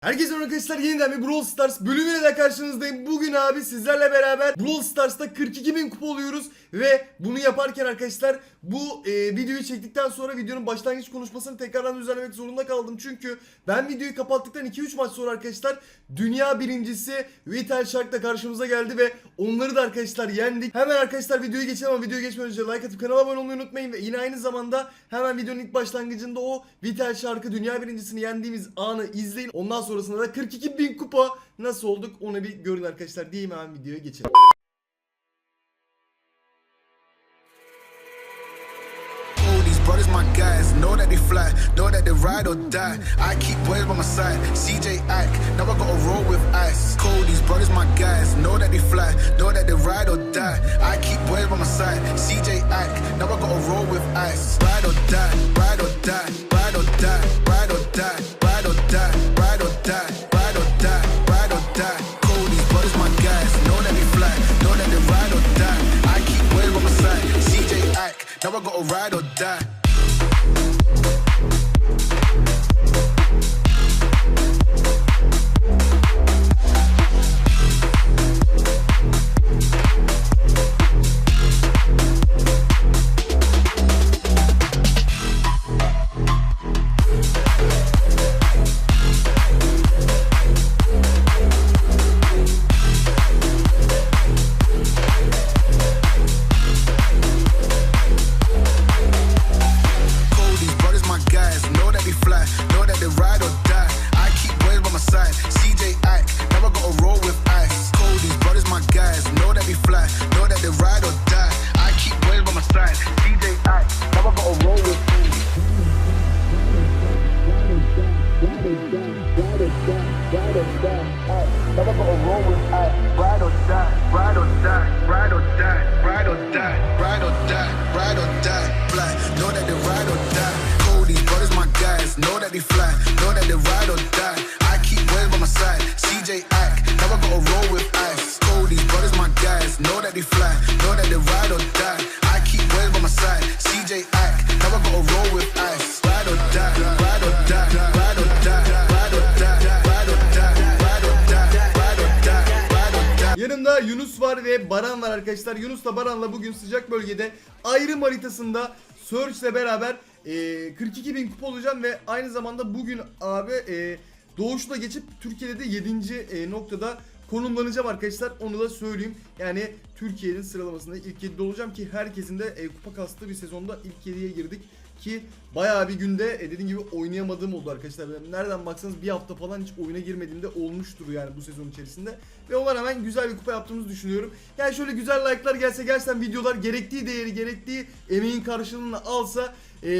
Herkese arkadaşlar yeniden bir Brawl Stars bölümüyle de karşınızdayım. Bugün abi sizlerle beraber Brawl Stars'ta 42.000 kupa oluyoruz. Ve bunu yaparken arkadaşlar bu e, videoyu çektikten sonra videonun başlangıç konuşmasını tekrardan düzenlemek zorunda kaldım. Çünkü ben videoyu kapattıktan 2-3 maç sonra arkadaşlar dünya birincisi Vital Shark da karşımıza geldi ve onları da arkadaşlar yendik. Hemen arkadaşlar videoyu geçelim ama videoya geçmeden önce like atıp kanala abone olmayı unutmayın. Ve yine aynı zamanda hemen videonun ilk başlangıcında o Vital Shark'ı dünya birincisini yendiğimiz anı izleyin. Ondan sonrasında da 42 bin kupa nasıl olduk onu bir görün arkadaşlar diyeyim hemen videoya geçelim. Brothers my guys, know that they fly, know that they ride or die. I keep boys by my side, CJ Ike, now I roll with ice. Cold, these brothers my guys, know that they fly, know that they ride or die. I keep boys by my side, CJ Ike, now I roll with ice. Ride or die, Never gotta Yunus var ve Baran var arkadaşlar. Yunus'la Baran'la bugün sıcak bölgede ayrım haritasında ile beraber e, 42 bin kupa olacağım ve aynı zamanda bugün abi e, Doğuş'la geçip Türkiye'de de 7. E, noktada konumlanacağım arkadaşlar. Onu da söyleyeyim. Yani Türkiye'nin sıralamasında ilk 7'de olacağım ki herkesin de e, kupa kastığı bir sezonda ilk 7'ye girdik. Ki bayağı bir günde e, dediğim gibi oynayamadığım oldu arkadaşlar. Nereden baksanız bir hafta falan hiç oyuna girmediğimde olmuştur yani bu sezon içerisinde. Ve ona rağmen güzel bir kupa yaptığımızı düşünüyorum. Yani şöyle güzel like'lar gelse gerçekten videolar gerektiği değeri gerektiği emeğin karşılığını alsa e,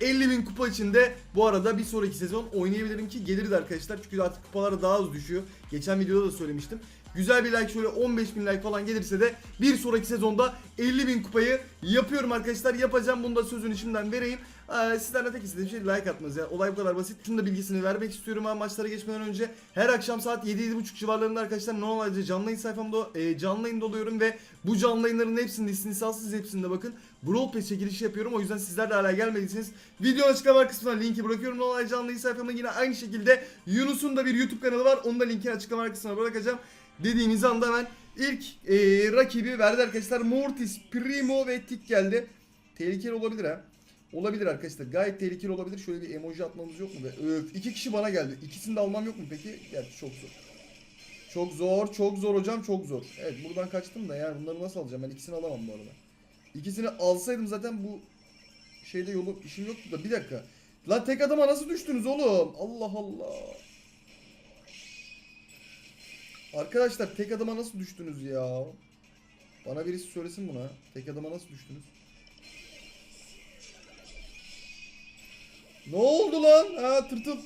50 bin kupa içinde bu arada bir sonraki sezon oynayabilirim ki gelir arkadaşlar. Çünkü artık kupalar daha az düşüyor. Geçen videoda da söylemiştim. Güzel bir like şöyle 15 bin like falan gelirse de bir sonraki sezonda 50 bin kupayı yapıyorum arkadaşlar. Yapacağım bunu da sözünü şimdiden vereyim. Ee, sizlerle tek istediğim şey like atmanız yani olay bu kadar basit. Şunu da bilgisini vermek istiyorum ama maçlara geçmeden önce her akşam saat 7-7.30 civarlarında arkadaşlar normalde canlı yayın sayfamda e, canlı yayında oluyorum ve bu canlı yayınların hepsinin istinsalsız hepsinde bakın Brawl Pass çekilişi yapıyorum o yüzden sizler de hala gelmediyseniz video açıklama kısmına linki bırakıyorum. Normal canlı yayın sayfamda yine aynı şekilde Yunus'un da bir YouTube kanalı var onu da linkini açıklama kısmına bırakacağım. Dediğimiz anda hemen ilk e, rakibi verdi arkadaşlar. Mortis, Primo ve Tik geldi. Tehlikeli olabilir ha. Olabilir arkadaşlar. Gayet tehlikeli olabilir. Şöyle bir emoji atmamız yok mu? Öf. İki kişi bana geldi. İkisini de almam yok mu peki? Gerçi çok zor. Çok zor. Çok zor hocam. Çok zor. Evet buradan kaçtım da yani bunları nasıl alacağım? Ben ikisini alamam bu arada. İkisini alsaydım zaten bu şeyde yolu işim yoktu da bir dakika. Lan tek adama nasıl düştünüz oğlum? Allah Allah. Arkadaşlar tek adama nasıl düştünüz ya? Bana birisi söylesin buna. Tek adama nasıl düştünüz? Ne oldu lan? Ha tırtıl.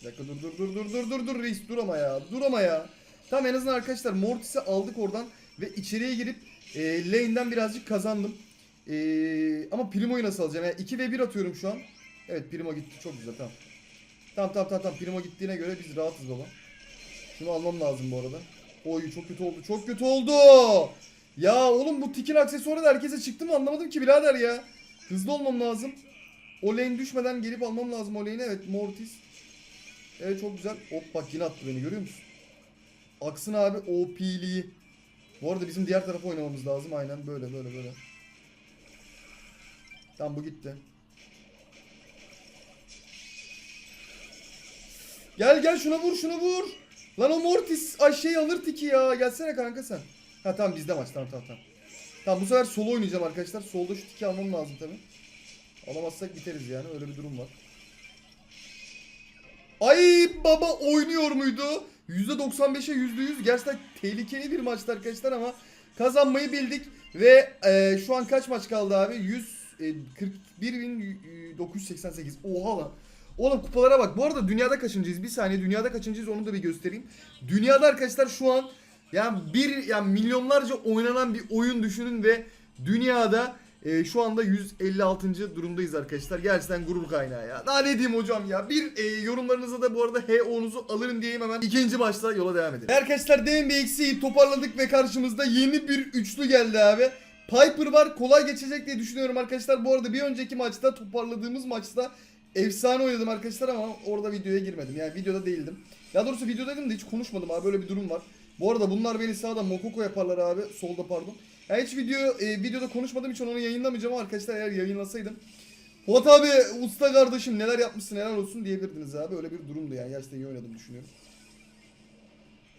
Bir dakika dur dur dur dur dur dur dur reis dur ama ya. Dur ama ya. Tamam en azından arkadaşlar Mortis'i aldık oradan ve içeriye girip e, lane'den birazcık kazandım. E, ama Primo'yu nasıl alacağım? Yani 2 ve 1 atıyorum şu an. Evet Primo gitti çok güzel tamam. Tamam tamam tamam tamam Primo gittiğine göre biz rahatız baba. Şunu almam lazım bu arada. Oy çok kötü oldu. Çok kötü oldu. Ya oğlum bu tikin aksesuarı da herkese çıktı mı anlamadım ki birader ya. Hızlı olmam lazım. O lane düşmeden gelip almam lazım o lane'i. Evet Mortis. Evet çok güzel. Hop bak yine attı beni görüyor musun? Aksın abi OP'liği. Bu arada bizim diğer tarafa oynamamız lazım. Aynen böyle böyle böyle. Tamam bu gitti. Gel gel şuna vur şuna vur. Lan o Mortis ay şey alır tiki ya. Gelsene kanka sen. Ha tamam bizde maç tamam tamam tamam. Tamam bu sefer solo oynayacağım arkadaşlar. Solda şu tiki almam lazım tabi. Alamazsak biteriz yani öyle bir durum var. Ay baba oynuyor muydu? %95'e %100 gerçekten tehlikeli bir maçtı arkadaşlar ama kazanmayı bildik ve e, şu an kaç maç kaldı abi? 141.988 oha lan. Oğlum kupalara bak. Bu arada dünyada kaçıncıyız? Bir saniye dünyada kaçıncıyız onu da bir göstereyim. Dünyada arkadaşlar şu an yani bir yani milyonlarca oynanan bir oyun düşünün ve dünyada e, şu anda 156. durumdayız arkadaşlar. Gerçekten gurur kaynağı ya. Daha ne diyeyim hocam ya. Bir e, yorumlarınıza da bu arada HO'nuzu alırım diyeyim hemen. ikinci maçta yola devam edelim. Arkadaşlar demin bir eksiği toparladık ve karşımızda yeni bir üçlü geldi abi. Piper var kolay geçecek diye düşünüyorum arkadaşlar. Bu arada bir önceki maçta toparladığımız maçta efsane oynadım arkadaşlar ama orada videoya girmedim. Yani videoda değildim. Daha doğrusu videodaydım da hiç konuşmadım abi böyle bir durum var. Bu arada bunlar beni sağda Mokoko yaparlar abi. Solda pardon. Yani hiç video e, videoda konuşmadığım için onu yayınlamayacağım ama arkadaşlar eğer yayınlasaydım. Fuat abi usta kardeşim neler yapmışsın helal olsun diyebilirdiniz abi. Öyle bir durumdu yani. Gerçekten iyi oynadım düşünüyorum.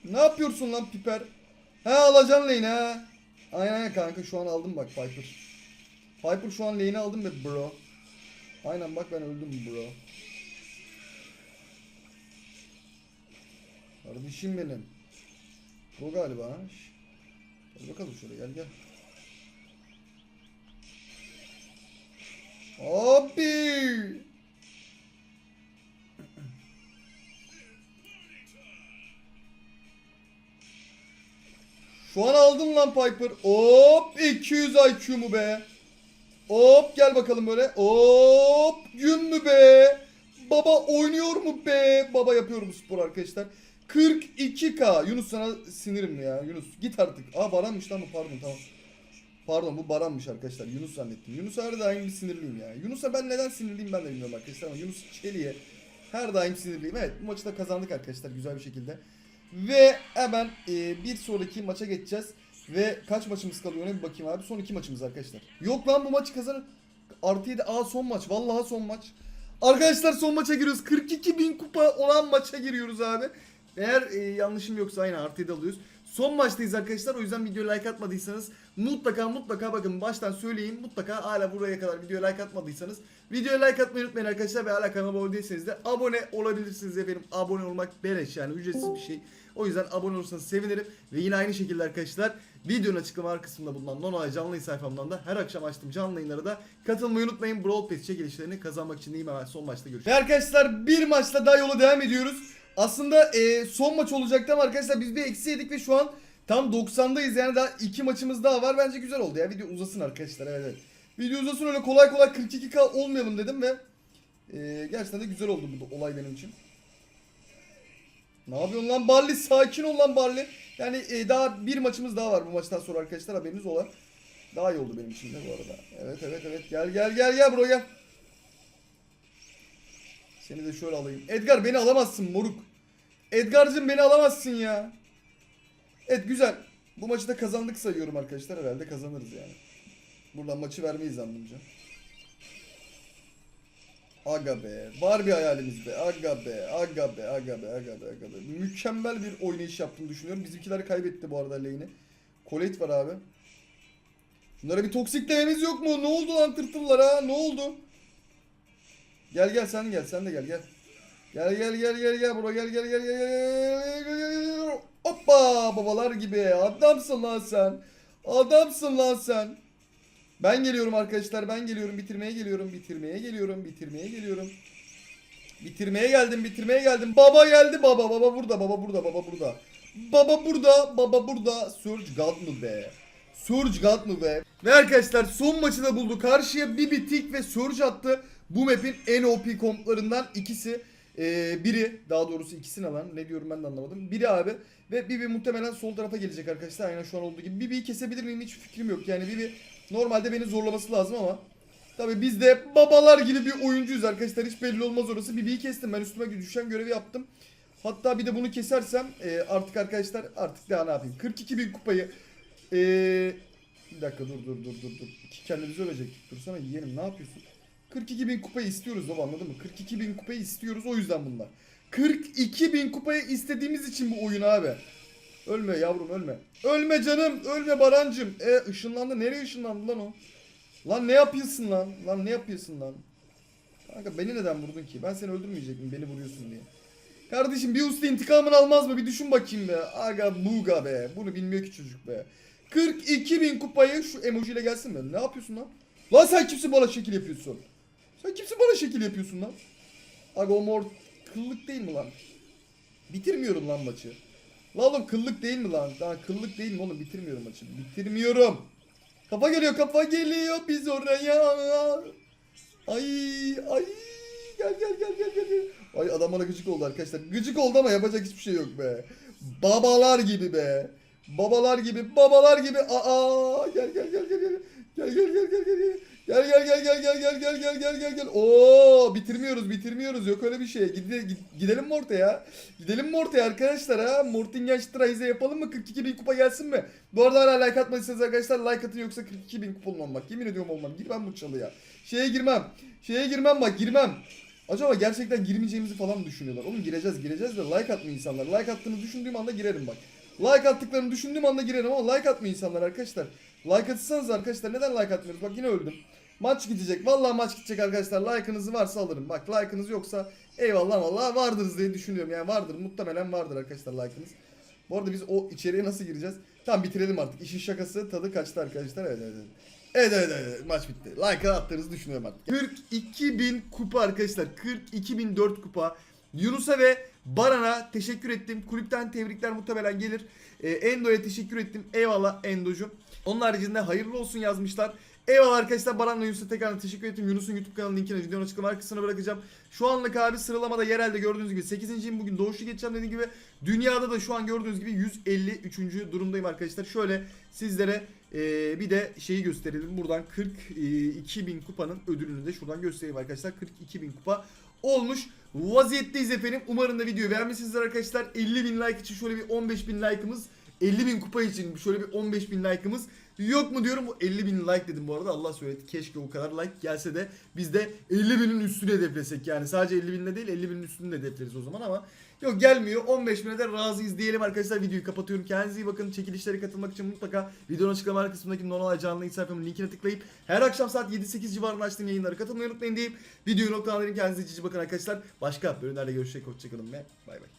Ne yapıyorsun lan Piper? Ha alacaksın lane ha. Aynen kanka şu an aldım bak Piper. Piper şu an lane'i aldım be bro. Aynen bak ben öldüm bro. Kardeşim benim. Bu galiba. Gel bakalım şöyle gel gel. Abi. Şu an aldın lan Piper. Hop 200 IQ mu be? Hop gel bakalım böyle. Hop gün mü be? Baba oynuyor mu be? Baba yapıyorum spor arkadaşlar. 42k. Yunus sana sinirim ya. Yunus git artık. Aa Baran'mış lan bu pardon tamam. Pardon bu Baran'mış arkadaşlar. Yunus zannettim. Yunus'a her daim bir sinirliyim ya. Yunus'a ben neden sinirliyim ben de bilmiyorum arkadaşlar ama Yunus Çelik'e her daim sinirliyim. Evet bu maçı da kazandık arkadaşlar güzel bir şekilde. Ve hemen e, bir sonraki maça geçeceğiz. Ve kaç maçımız kalıyor ona bir bakayım abi. Son iki maçımız arkadaşlar. Yok lan bu maçı kazanır. Artı 7 A son maç. Vallahi son maç. Arkadaşlar son maça giriyoruz. 42 bin kupa olan maça giriyoruz abi. Eğer e, yanlışım yoksa aynı artı 7 alıyoruz. Son maçtayız arkadaşlar. O yüzden videoya like atmadıysanız mutlaka mutlaka bakın baştan söyleyeyim. Mutlaka hala buraya kadar videoya like atmadıysanız videoya like atmayı unutmayın arkadaşlar. Ve hala kanalıma abone değilseniz de abone olabilirsiniz efendim. Abone olmak beleş yani ücretsiz bir şey. O yüzden abone olursanız sevinirim. Ve yine aynı şekilde arkadaşlar videonun açıklama kısmında bulunan Nonay canlı yayın sayfamdan da her akşam açtığım canlı yayınlara da katılmayı unutmayın. Brawl Pass çekilişlerini kazanmak için diyeyim hemen son maçta görüşürüz. Ve arkadaşlar bir maçla daha yola devam ediyoruz. Aslında e, son maç olacaktı ama arkadaşlar biz bir eksi yedik ve şu an tam 90'dayız yani daha iki maçımız daha var. Bence güzel oldu ya. Video uzasın arkadaşlar evet evet. Video uzasın öyle kolay kolay 42k olmayalım dedim ve e, gerçekten de güzel oldu bu olay benim için. Ne yapıyorsun lan Barley? Sakin ol lan Barley. Yani e, daha bir maçımız daha var bu maçtan sonra arkadaşlar haberiniz ola. Daha iyi oldu benim için de bu arada. Evet evet evet gel gel gel gel bro gel. Seni de şöyle alayım. Edgar beni alamazsın moruk. Edgar'cım beni alamazsın ya. Evet güzel. Bu maçı da kazandık sayıyorum arkadaşlar. Herhalde kazanırız yani. Buradan maçı vermeyiz zannımca. Aga be. Var bir hayalimiz be. Aga be. Aga be. Aga be. Aga be. Aga be. Mükemmel bir oynayış yaptığını düşünüyorum. Bizimkiler kaybetti bu arada lane'i. Colette var abi. Şunlara bir toksiklememiz yok mu? Ne oldu lan tırtıllara? Ne oldu? Gel gel sen gel. Sen de gel gel. Gel gel gel gel gel bro gel gel gel gel gel gel gel gel Hoppa babalar gibi adamsın lan sen Adamsın lan sen Ben geliyorum arkadaşlar ben geliyorum bitirmeye geliyorum bitirmeye geliyorum bitirmeye geliyorum Bitirmeye geldim bitirmeye geldim Baba geldi baba baba burada baba burada baba burada Baba burada baba burada Surge God mı be Surge God mı be Ve arkadaşlar son maçı da buldu karşıya Bibi Tik ve Surge attı Bu map'in en OP komplarından ikisi ee, biri daha doğrusu ikisini alan ne diyorum ben de anlamadım. Biri abi ve Bibi muhtemelen sol tarafa gelecek arkadaşlar aynen şu an olduğu gibi. Bibi'yi kesebilir miyim hiç fikrim yok. Yani Bibi normalde beni zorlaması lazım ama Tabi biz de babalar gibi bir oyuncuyuz arkadaşlar. Hiç belli olmaz orası. BB'yi kestim. Ben üstüme düşen görevi yaptım. Hatta bir de bunu kesersem e, artık arkadaşlar artık daha ne yapayım. 42 bin kupayı e, bir dakika dur dur dur dur dur. İki kendimizi ölecektik. Dursana yiyelim ne yapıyorsun? 42 bin kupayı istiyoruz baba anladın mı? 42 bin kupayı istiyoruz o yüzden bunlar. 42 bin kupayı istediğimiz için bu oyun abi. Ölme yavrum ölme. Ölme canım ölme Barancım. E ışınlandı nereye ışınlandı lan o? Lan ne yapıyorsun lan? Lan ne yapıyorsun lan? Kanka beni neden vurdun ki? Ben seni öldürmeyecektim beni vuruyorsun diye. Kardeşim bir usta intikamını almaz mı? Bir düşün bakayım be. Aga buga be. Bunu bilmiyor ki çocuk be. 42 bin kupayı şu emojiyle gelsin mi? Ne yapıyorsun lan? Lan sen kimsin bana şekil yapıyorsun? Sen kimsin bana şekil yapıyorsun lan? Aga o mor kıllık değil mi lan? Bitirmiyorum lan maçı. Lan oğlum kıllık değil mi lan? Daha kıllık değil mi oğlum? Bitirmiyorum maçı. Bitirmiyorum. Kafa geliyor kafa geliyor biz oraya. Ay ay gel gel gel gel. gel. Ay adam bana gıcık oldu arkadaşlar. Gıcık oldu ama yapacak hiçbir şey yok be. Babalar gibi be. Babalar gibi babalar gibi. Aa gel gel gel gel gel. Gel gel gel gel gel. Gel gel gel gel gel gel gel gel gel gel gel. Oo bitirmiyoruz bitirmiyoruz yok öyle bir şey. Gide, gid- gidelim mi ortaya? Gidelim mi ortaya arkadaşlar ha? Mortingen Strize yapalım mı? 42 bin kupa gelsin mi? Bu arada hala like atmadıysanız arkadaşlar like atın yoksa 42 bin kupa olmam. Yemin ediyorum olmam. Girmem bu çalıya. Şeye girmem. Şeye girmem bak girmem. Acaba gerçekten girmeyeceğimizi falan düşünüyorlar? Oğlum gireceğiz gireceğiz de like atmıyor insanlar. Like attığını düşündüğüm anda girerim bak. Like attıklarını düşündüğüm anda girerim ama like atmıyor insanlar arkadaşlar. Like atırsanız arkadaşlar neden like atmıyoruz? Bak yine öldüm. Maç gidecek. Vallahi maç gidecek arkadaşlar. Like'ınız varsa alırım. Bak like'ınız yoksa eyvallah vallahi vardırız diye düşünüyorum. Yani vardır. Muhtemelen vardır arkadaşlar like'ınız. Bu arada biz o içeriye nasıl gireceğiz? Tamam bitirelim artık. İşin şakası tadı kaçtı arkadaşlar. Evet evet evet. Evet evet maç bitti. Like attığınızı düşünüyorum artık. 42 bin kupa arkadaşlar. 42 bin 4 kupa. Yunus'a ve Baran'a teşekkür ettim. Kulüpten tebrikler muhtemelen gelir. Ee, Endo'ya teşekkür ettim. Eyvallah Endo'cum. Onun haricinde hayırlı olsun yazmışlar. Eyvallah arkadaşlar Baran'la Yunus'a tekrar teşekkür ettim. Yunus'un YouTube kanalı linkini videonun açıklama kısmına bırakacağım. Şu anlık abi sıralamada yerelde gördüğünüz gibi 8.yim bugün doğuşlu geçeceğim dediğim gibi. Dünyada da şu an gördüğünüz gibi 153. durumdayım arkadaşlar. Şöyle sizlere ee, bir de şeyi gösterelim. Buradan 42 bin kupanın ödülünü de şuradan göstereyim arkadaşlar. 42 bin kupa olmuş vaziyetteyiz efendim. Umarım da videoyu beğenmişsinizdir arkadaşlar. 50 bin like için şöyle bir 15 bin like'ımız 50 bin kupa için şöyle bir 15 bin like'ımız yok mu diyorum. Bu 50 bin like dedim bu arada Allah söyledi. Keşke o kadar like gelse de biz de 50 binin üstüne hedeflesek yani. Sadece 50 binle değil 50 binin üstünü de hedefleriz o zaman ama yok gelmiyor. 15 bine de razıyız diyelim arkadaşlar. Videoyu kapatıyorum. Kendinize iyi bakın. Çekilişlere katılmak için mutlaka videonun açıklama kısmındaki Nonolay canlı sayfamın linkine tıklayıp her akşam saat 7-8 civarında açtığım yayınlara katılmayı unutmayın deyip videoyu noktalandırayım. Kendinize cici bakın arkadaşlar. Başka bölümlerde görüşecek. Hoşçakalın ve bay bay.